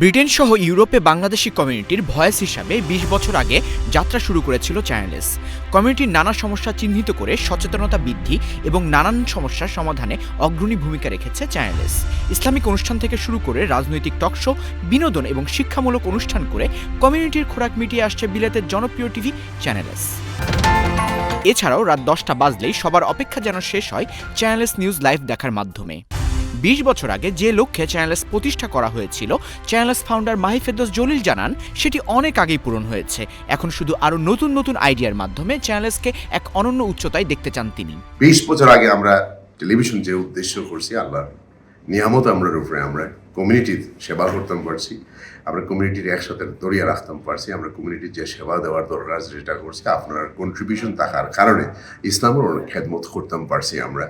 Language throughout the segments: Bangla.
ব্রিটেন সহ ইউরোপে বাংলাদেশি কমিউনিটির ভয়েস হিসাবে ২০ বছর আগে যাত্রা শুরু করেছিল চ্যানেলস কমিউনিটির নানা সমস্যা চিহ্নিত করে সচেতনতা বৃদ্ধি এবং নানান সমস্যার সমাধানে অগ্রণী ভূমিকা রেখেছে চ্যানেলস ইসলামিক অনুষ্ঠান থেকে শুরু করে রাজনৈতিক টকশো বিনোদন এবং শিক্ষামূলক অনুষ্ঠান করে কমিউনিটির খোরাক মিটিয়ে আসছে বিলেতের জনপ্রিয় টিভি চ্যানেলস। এছাড়াও রাত দশটা বাজলেই সবার অপেক্ষা যেন শেষ হয় চ্যানেলস নিউজ লাইভ দেখার মাধ্যমে। বিশ বছর আগে যে লক্ষ্যে চ্যানেলস প্রতিষ্ঠা করা হয়েছিল চ্যানেলস ফাউন্ডার মাহিফেদোস জলিল জানান, সেটি অনেক আগেই পূরণ হয়েছে। এখন শুধু আরও নতুন নতুন আইডিয়ার মাধ্যমে চ্যানেলসকে এক অনন্য উচ্চতায় দেখতে চান তিনি। বিশ বছর আগে আমরা টেলিভিশন যে উদ্দেশ্য করছি, আল্লাহর নিয়ামত আমরা উপরে আমরা কমিউনিটির সেবা করতাম পারছি আমরা কমিউনিটির একসাথে দরিয়া রাখতাম পারছি, আমরা কমিউনিটির যে সেবা দেওয়ার দরকার যেটা করছি, আপনার কন্ট্রিবিউশন থাকার কারণে ইসলামের অনেক খেদমত করতাম পারছি আমরা।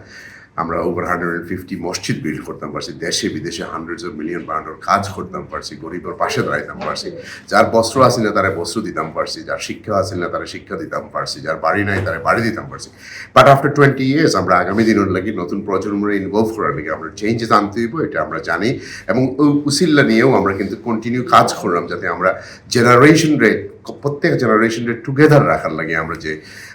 আমরা ওভার হান্ড্রেড অ্যান্ড ফিফটি মসজিদ বিল্ড করতাম পারছি, দেশে, বিদেশে হান্ড্রেডস অফ মিলিয়ন বানানোর কাজ করতাম পারছি, গরিবের পাশে দাঁড়াইতাম পারছি, যার বস্ত্র আছে না তারা বস্ত্র দিতাম পারছি, যার শিক্ষা আছে না তারা শিক্ষা দিতাম পারছি, যার বাড়ি নাই তারা বাড়ি দিতাম পারছি। বাট আফটার টোয়েন্টি ইয়ার্স আমরা আগামী দিনের লাগি নতুন প্রজন্মের ইনভলভ করার লাগে, আমরা চেঞ্জেস আনতে হইব, এটা আমরা জানি। এবং ওই উসিল্লা নিয়েও আমরা কিন্তু কন্টিনিউ কাজ করলাম যাতে আমরা জেনারেশন রেট প্রত্যেক জেনারেশন টুগেদার রাখার লাগে আমরা যে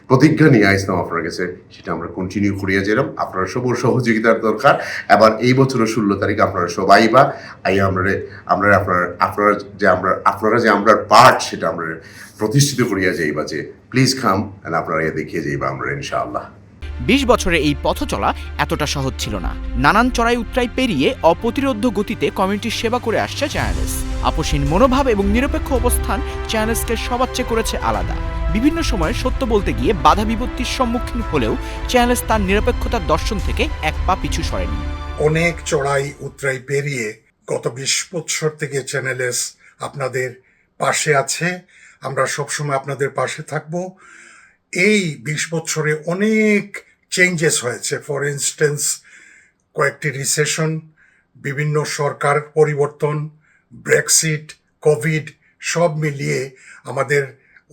প্রতিজ্ঞা নিয়ে আসলাম আপনার কাছে, সেটা আমরা কন্টিনিউ করিয়া যেলাম আপনারা সবর সহযোগিতার দরকার। এবার এই বছরের ষোলো তারিখ আপনারা সবাই বা আই আমরা আমরা আপনার, আপনারা যে আমরা, আপনারা যে আমরা পার্ট সেটা আমরা প্রতিষ্ঠিত করিয়া যাইবা যে প্লিজ কাম আপনারা দেখিয়ে যাইবা আমরা ইনশাআল্লাহ। বিশ বছরে এই পথ চলা এতটা সহজ ছিল না। নানান চড়াই উত্তরাই পেরিয়ে অপ্রতিরোধ্য গতিতে কমিউনিটির সেবা করে আসছে চ্যানেলস আপসীন মনোভাব এবং নিরপেক্ষ অবস্থান চ্যানেলসকে সবার চেয়ে করেছে আলাদা। বিভিন্ন সময়ে সত্য বলতে গিয়ে বাধা বিপত্তির সম্মুখীন হলেও চ্যানেলস তার নিরপেক্ষতার দর্শন থেকে এক পা পিছু সরেনি। অনেক চড়াই উতরাই পেরিয়ে গত বিশ বছর থেকে চ্যানেলেস আপনাদের পাশে আছে। আমরা সবসময় আপনাদের পাশে থাকব। এই বিশ বছরে অনেক চেঞ্জেস হয়েছে। ফর ইনস্টেন্স কয়েকটি রিসেশন বিভিন্ন সরকার পরিবর্তন ব্রেক্সিট কোভিড সব মিলিয়ে আমাদের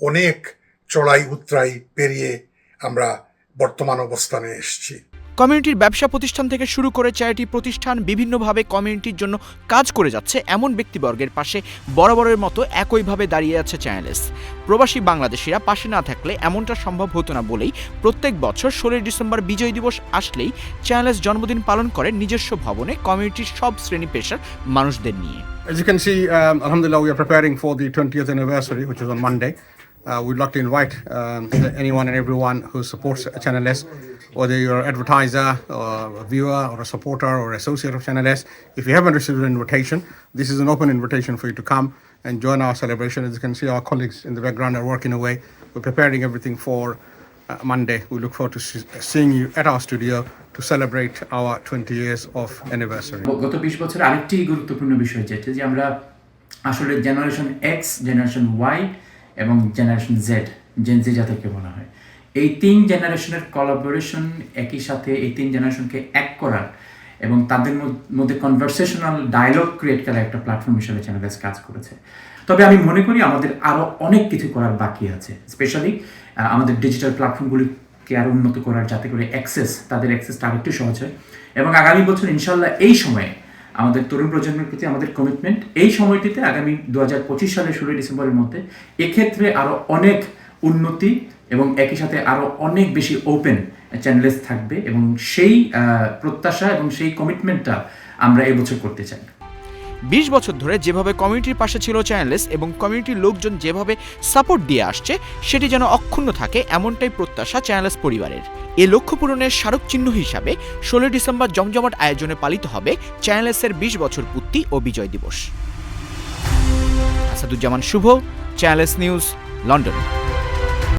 অনেক চড়াই উতরাই পেরিয়ে আমরা বর্তমান অবস্থানে এসেছি। কমিউনিটির ব্যবসা প্রতিষ্ঠান থেকে শুরু করে চ্যারিটি প্রতিষ্ঠান বিভিন্নভাবে কমিউনিটির জন্য কাজ করে যাচ্ছে এমন ব্যক্তিবর্গের পাশে বরাবরের মতো একইভাবে দাঁড়িয়ে আছে চ্যানেলস। প্রবাসী বাংলাদেশিরা পাশে না থাকলে এমনটা সম্ভব হতো না বলেই প্রত্যেক বছর ষোলোই ডিসেম্বর বিজয় দিবস আসলেই চ্যানেলস জন্মদিন পালন করে নিজস্ব ভবনে কমিউনিটির সব শ্রেণি পেশার মানুষদের নিয়ে। As you can see, um, Alhamdulillah, we are preparing for the 20th anniversary, which is on Monday. Uh, we'd like to invite um, anyone and everyone who supports Channel S, whether you're an advertiser, or a viewer, or a supporter, or associate of Channel S. If you haven't received an invitation, this is an open invitation for you to come and join our celebration. As you can see, our colleagues in the background are working away. We're preparing everything for Monday. We look forward to see- seeing you at our studio to celebrate our 20 years of anniversary. আরেকটি গুরুত্বপূর্ণ বিষয় যেটা যে আমরা আসলে জেনারেশন এক্স জেনারেশন ওয়াই এবং জেনারেশন জেড জেন যাদেরকে বলা হয় এই তিন জেনারেশনের কলাবোরেশন একই সাথে এই তিন জেনারেশনকে এক করার এবং তাদের মধ্য- কনভারসেশনাল ডায়লগ ক্রিয়েট করার একটা প্ল্যাটফর্ম হিসেবে চ্যানেলস কাজ করেছে। তবে আমি মনে করি আমাদের আরও অনেক কিছু করার বাকি আছে স্পেশালি আমাদের ডিজিটাল প্ল্যাটফর্মগুলিকে আরও উন্নত করার যাতে করে অ্যাক্সেস তাদের অ্যাক্সেসটা আরেকটু সহজ হয়। এবং আগামী বছর ইনশাল্লাহ এই সময়ে আমাদের তরুণ প্রজন্মের প্রতি আমাদের কমিটমেন্ট এই সময়টিতে আগামী দু হাজার পঁচিশ সালের ষোলোই ডিসেম্বরের মধ্যে এক্ষেত্রে আরও অনেক উন্নতি এবং একই সাথে আরও অনেক বেশি ওপেন চ্যানেলস থাকবে এবং সেই প্রত্যাশা এবং সেই কমিটমেন্টটা আমরা এবছর করতে চাই। বিশ বছর ধরে যেভাবে কমিউনিটির পাশে ছিল চ্যানেলস এবং কমিউনিটির লোকজন যেভাবে সাপোর্ট দিয়ে আসছে, সেটি যেন অক্ষুণ্ণ থাকে এমনটাই প্রত্যাশা চ্যানেলস পরিবারের। এ লক্ষ্য পূরণের স্মারক চিহ্ন হিসাবে ষোলোই ডিসেম্বর জমজমাট আয়োজনে পালিত হবে চ্যানেলসের বিশ বছর পূর্তি ও বিজয় দিবস। Asaduzzaman Shuvo channel S news London